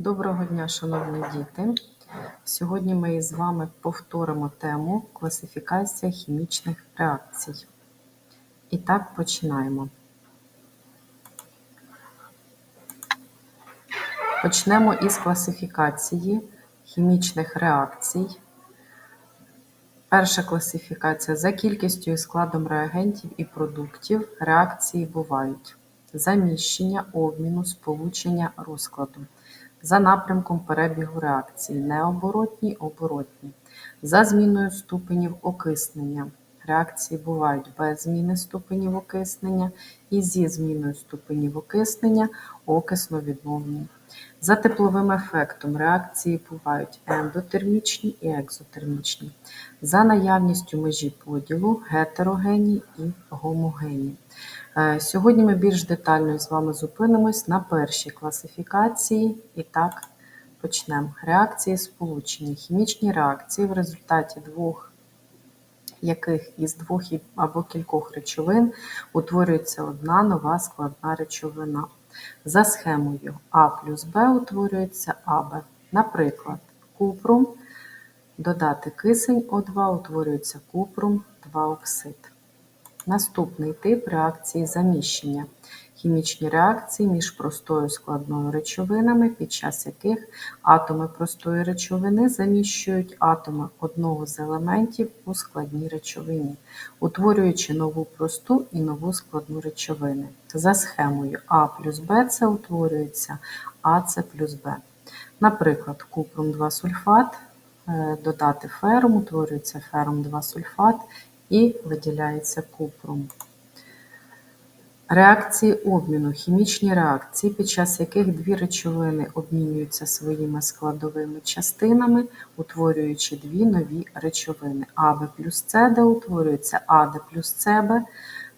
Доброго дня, шановні діти! Сьогодні ми з вами повторимо тему класифікація хімічних реакцій. І так починаємо. Почнемо із класифікації хімічних реакцій. Перша класифікація за кількістю і складом реагентів і продуктів реакції бувають заміщення, обміну, сполучення, розкладу. За напрямком перебігу реакції необоротні, оборотні. За зміною ступенів окиснення. Реакції бувають без зміни ступенів окиснення і зі зміною ступенів окиснення окисно-відновні. За тепловим ефектом реакції бувають ендотермічні і екзотермічні. За наявністю межі поділу гетерогенні і гомогенні. Е, Сьогодні ми більш детально з вами зупинимось на першій класифікації. І так, почнемо. Реакції сполучення. Хімічні реакції в результаті двох яких із двох або кількох речовин утворюється одна нова складна речовина. За схемою А плюс Б утворюється АБ. Наприклад, купрум додати кисень О2 утворюється купрум 2 оксид. Наступний тип реакції заміщення. Хімічні реакції між простою складною речовинами, під час яких атоми простої речовини заміщують атоми одного з елементів у складній речовині, утворюючи нову просту і нову складну речовини. За схемою А плюс Б це утворюється АЦ плюс Б. Наприклад, купрум 2 сульфат, е, додати ферум, утворюється ферум 2 сульфат і виділяється купрум. Реакції обміну хімічні реакції, під час яких дві речовини обмінюються своїми складовими частинами, утворюючи дві нові речовини. АБ плюс СД утворюється АД плюс СБ.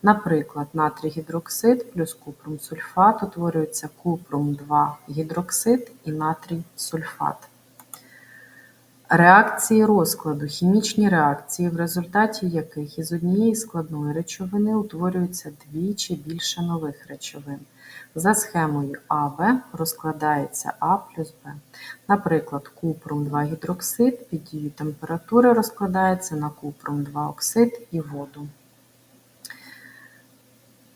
Наприклад, натрій гідроксид плюс купрум сульфат утворюється купрум 2 гідроксид і натрій сульфат. Реакції розкладу хімічні реакції, в результаті яких із однієї складної речовини утворюються дві чи більше нових речовин. За схемою АБ розкладається А плюс Б. Наприклад, купрум 2 гідроксид під дією температури розкладається на купрум 2 оксид і воду.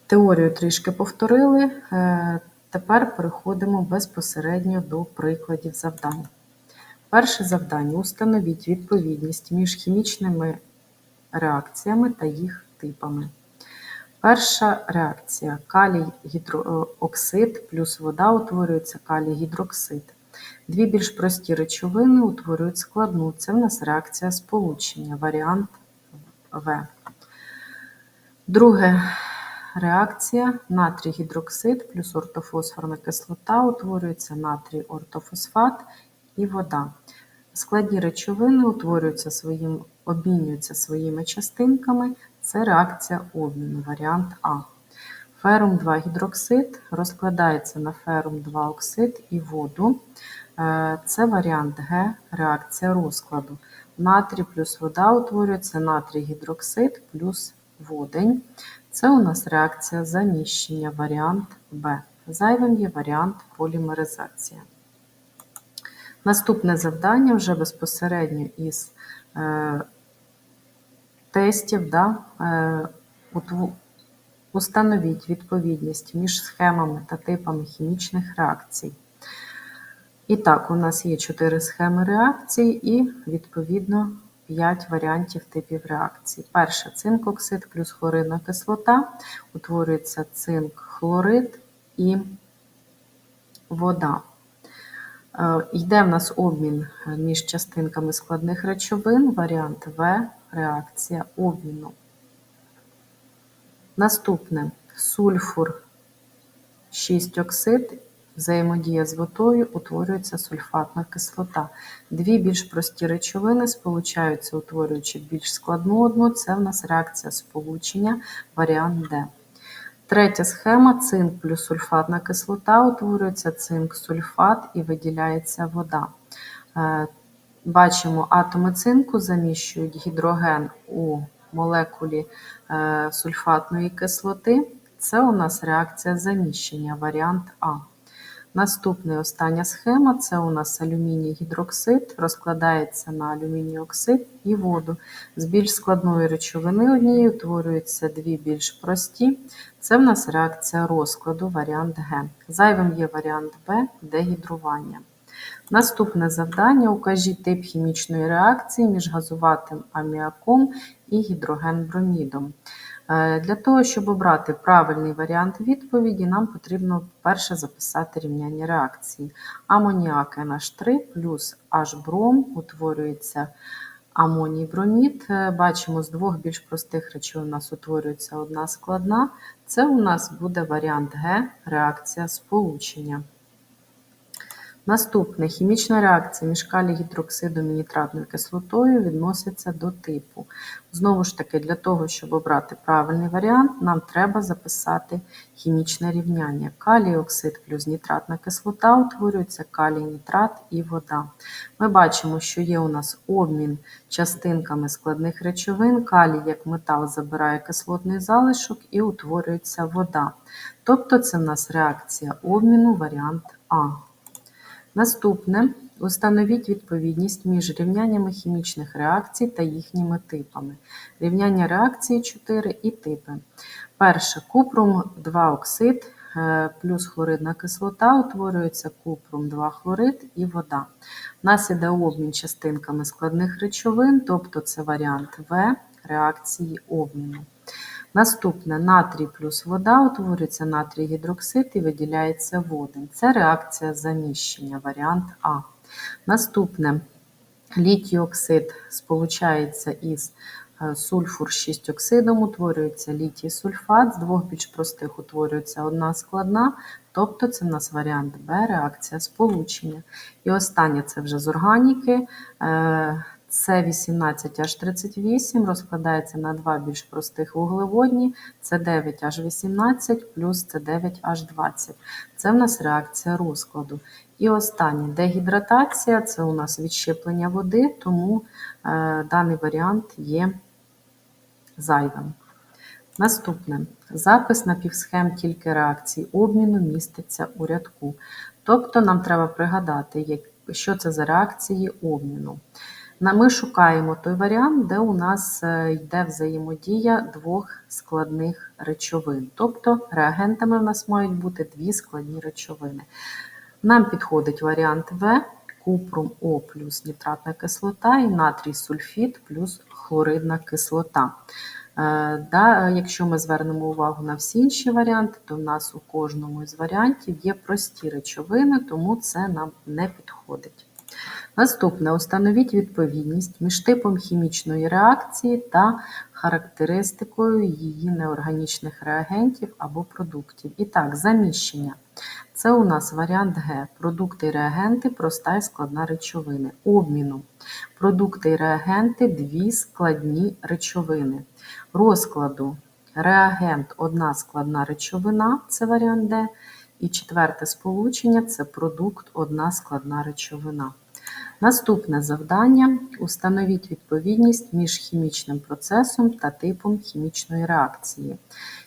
Теорію трішки повторили. е, Тепер переходимо безпосередньо до прикладів завдань. Перше завдання установіть відповідність між хімічними реакціями та їх типами. Перша реакція калій гідрооксид плюс вода утворюється калій гідроксид. Дві більш прості речовини утворюють складну. Це в нас реакція сполучення, варіант В. Друге реакція натрій гідроксид плюс ортофосфорна кислота утворюється натрій ортофосфат і вода. Складні речовини утворюються своїм, обмінюються своїми частинками. Це реакція обміну, варіант А. Ферум 2 гідроксид розкладається на ферум 2 оксид і воду. Е, Це варіант Г, реакція розкладу. Натрій плюс вода утворюється натрій гідроксид плюс водень. Це у нас реакція заміщення, варіант Б. Зайвим є варіант полімеризація. Наступне завдання вже безпосередньо із е, тестів. Да, е, установіть відповідність між схемами та типами хімічних реакцій. І так, у нас є 4 схеми реакцій і, відповідно, 5 варіантів типів реакцій. Перша цинк-оксид плюс хлоридна кислота, утворюється цинк, хлорид і вода. Е, Йде в нас обмін між частинками складних речовин, варіант В, реакція обміну. Наступне сульфур 6 оксид, взаємодія з водою, утворюється сульфатна кислота. Дві більш прості речовини сполучаються, утворюючи більш складну одну. Це в нас реакція сполучення, варіант Д. Третя схема цинк плюс сульфатна кислота, утворюється цинк-сульфат і виділяється вода. Е, Бачимо, атоми цинку заміщують гідроген у молекулі е, сульфатної кислоти. Це у нас реакція заміщення, варіант А. Наступна остання схема це у нас алюміній гідроксид, розкладається на алюміній оксид і воду. З більш складної речовини однієї утворюються дві більш прості. Це в нас реакція розкладу, варіант Г. Зайвим є варіант Б дегідрування. Наступне завдання: укажіть тип хімічної реакції між газуватим аміаком і гідрогенбромідом. Е, Для того, щоб обрати правильний варіант відповіді, нам потрібно перше записати рівняння реакції. Амоніак NH3 плюс H-бром утворюється амоній бромід. Е, Бачимо, з двох більш простих речовин у нас утворюється одна складна. Це у нас буде варіант Г реакція сполучення. Наступне хімічна реакція між калій-гідроксидом і нітратною кислотою відноситься до типу. Знову ж таки, для того, щоб обрати правильний варіант, нам треба записати хімічне рівняння. Калій-оксид плюс нітратна кислота утворюється калій-нітрат і вода. Ми бачимо, що є у нас обмін частинками складних речовин. Калій як метал забирає кислотний залишок і утворюється вода. Тобто це в нас реакція обміну варіант А. Наступне. Установіть відповідність між рівняннями хімічних реакцій та їхніми типами. Рівняння реакції 4 і типи. Перше. Купрум 2 оксид е, плюс хлоридна кислота утворюється купрум 2 хлорид і вода. У нас іде обмін частинками складних речовин, тобто це варіант В реакції обміну. Наступне натрій плюс вода утворюється натрій гідроксид і виділяється водень. Це реакція заміщення, варіант А. Наступне літій оксид сполучається із е, сульфур 6 оксидом, утворюється літій сульфат, з двох більш простих утворюється одна складна, тобто це в нас варіант Б, реакція сполучення. І останнє це вже з органіки. Е, С18H38 розкладається на два більш простих вуглеводні, С9H18 плюс С9H20. Це в нас реакція розкладу. І останнє дегідратація це у нас відщеплення води, тому е, даний варіант є зайвим. Наступне. Запис напівсхем тільки реакцій обміну міститься у рядку. Тобто нам треба пригадати, що це за реакції обміну. Ми шукаємо той варіант, де у нас е, йде взаємодія двох складних речовин. Тобто реагентами в нас мають бути дві складні речовини. Нам підходить варіант В, купрум О плюс нітратна кислота і натрій сульфід плюс хлоридна кислота. Е, да, Якщо ми звернемо увагу на всі інші варіанти, то в нас у кожному із варіантів є прості речовини, тому це нам не підходить. Наступне установіть відповідність між типом хімічної реакції та характеристикою її неорганічних реагентів або продуктів. І так, заміщення. Це у нас варіант Г. Продукти і реагенти проста і складна речовини. Обміну. Продукти і реагенти дві складні речовини. Розкладу. Реагент одна складна речовина, це варіант Д. І четверте сполучення це продукт одна складна речовина. Наступне завдання: установіть відповідність між хімічним процесом та типом хімічної реакції.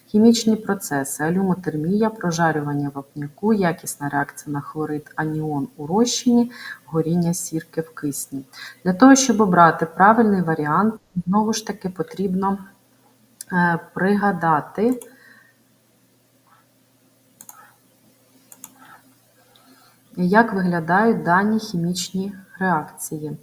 Хімічні процеси, алюмотермія, прожарювання вапняку, якісна реакція на хлорид аніон у розчині, горіння сірки в кисні. Для того, щоб обрати правильний варіант, знову ж таки потрібно е, пригадати. Як виглядають дані хімічні реакції?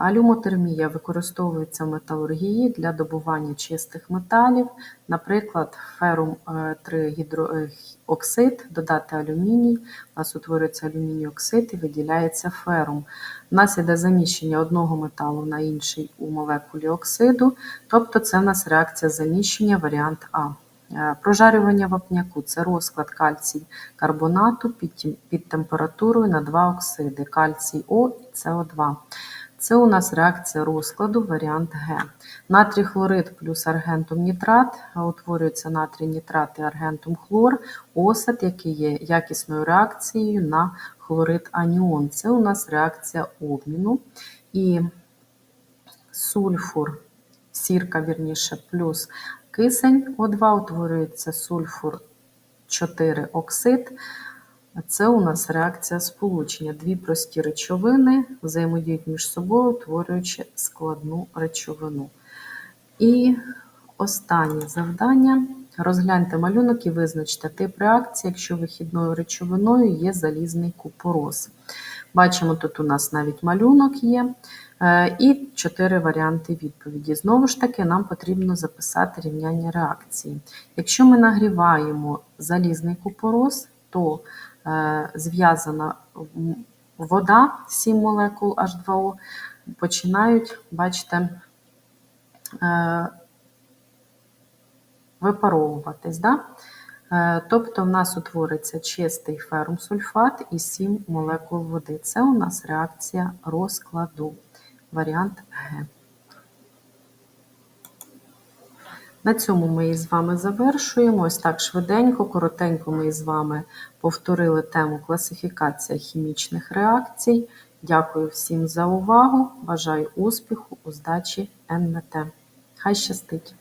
Алюмотермія використовується в металургії для добування чистих металів, наприклад, ферум 3 гідрооксид, додати алюміній, у нас утворюється алюміній оксид і виділяється ферум. У нас іде заміщення одного металу на інший у молекулі оксиду, тобто це в нас реакція заміщення варіант А. Е, прожарювання вапняку це розклад кальцій карбонату під під температурою на два оксиди кальцій О і СО2. Це у нас реакція розкладу, варіант Г. Натрій хлорид плюс аргентум нітрат, утворюється натрій нітрат і аргентум хлор, осад, який є якісною реакцією на хлорид аніон. Це у нас реакція обміну. І сульфур, сірка, вірніше, плюс Кисень О2 утворюється сульфур 4 оксид. Це у нас реакція сполучення. Дві прості речовини взаємодіють між собою, утворюючи складну речовину. І останнє завдання. Розгляньте малюнок і визначте тип реакції, якщо вихідною речовиною є залізний купорос. Бачимо, тут у нас навіть малюнок є. Е, І чотири варіанти відповіді. Знову ж таки, нам потрібно записати рівняння реакції. Якщо ми нагріваємо залізний купорос, то е, зв'язана вода, 7 молекул H2O, починають, бачите, е, випаровуватись. Да? Е, Тобто в нас утвориться чистий ферум-сульфат і 7 молекул води. Це у нас реакція розкладу. Варіант Г. На цьому ми із вами завершуємо. Ось так швиденько, коротенько ми із вами повторили тему класифікація хімічних реакцій. Дякую всім за увагу. Бажаю успіху у здачі НМТ. Хай щастить!